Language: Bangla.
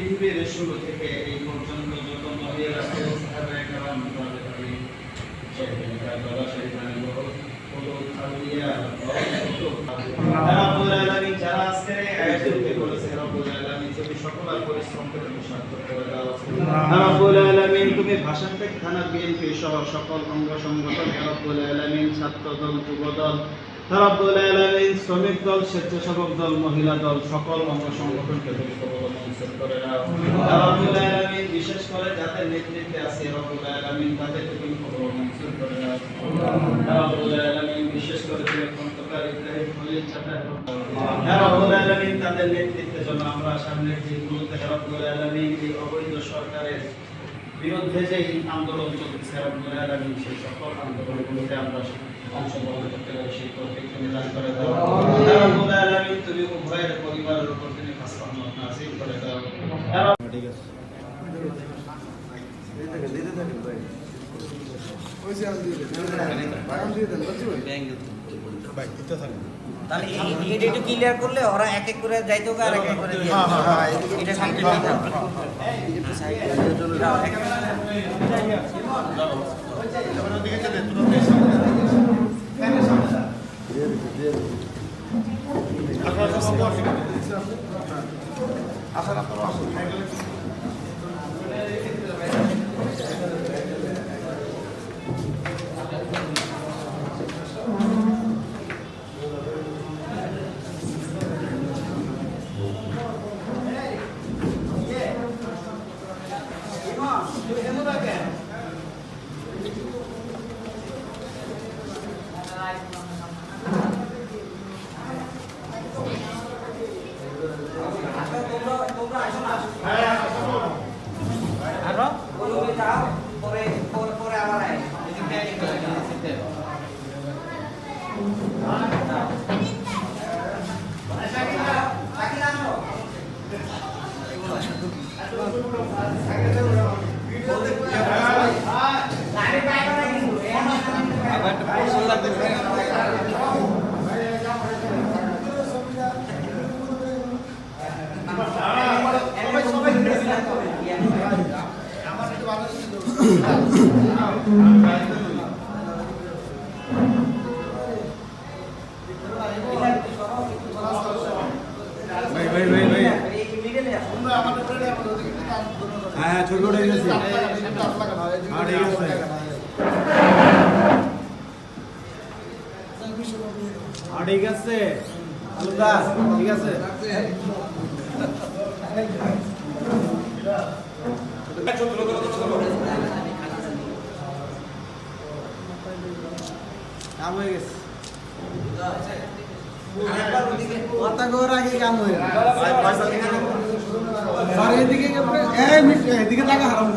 পৃথিবীর শুরু থেকে এই পর্যন্ত যত নবী রাসূল সকল পরিশ্রম করে তুমি সার্থক করে দাও রব্বুল আলামিন তুমি ভাষান্তেক থানা, বিএনপি সহ সকল অঙ্গ সংগঠন রব্বুল আলামিন ছাত্র দল যুব দল রব্বুল আলামিন শ্রমিক দল, স্বেচ্ছাসেবক দল, মহিলা দল, সকল অঙ্গ সংগঠনকে বিশেষ করে যাদের নেতৃত্বে আছে তাদের নেতৃত্বের জন্য আমরা সামনের দিনগুলোতে রব্বুল আলামিন এই অবৈধ সরকারের বিরুদ্ধে যে আন্দোলন চলছে রব্বুল আলামিন সেই সকল আন্দোলনগুলোতে আমরা অংশগ্রহণ করতে পারি সেই তৌফিক তুমি দান করে দাও রব্বুল আলামিন তুমি উভয়ের পরিবারের উপর তুমি খাস রহমত নাযিল করে দাও ঠিক আছে তাহলে এই একটু ক্লিয়ার করলে ওরা এক এক করে যাইতে আর এক এক করে দিয়ে দিবে। এটা সামনে নিতে হবে। একটু side এ দাও, এক- আসো, তোমরা- তোমরা আসো না, আসো। আরও? ওই ওই যাও, পরে পরে পরে আবার আয়। এদিক দিয়ে এদিক দিয়ে, এদিক দিয়ে। সাকিব আসো। গাড়ি পাইবে না কিন্তু, এমন না। ভাই ভাই ভাই ভাই এই মিডলে আসো। হ্যাঁ হ্যাঁ ছবি উঠে গেছি। হ্যাঁ ঠিক আছে। ঠিক আছে। আলুদা ঠিক আছে। কাম হয়ে গেছে। কথা কর আগে কাম হয়ে স্যার এদিকে এদিকে টাকা হারাম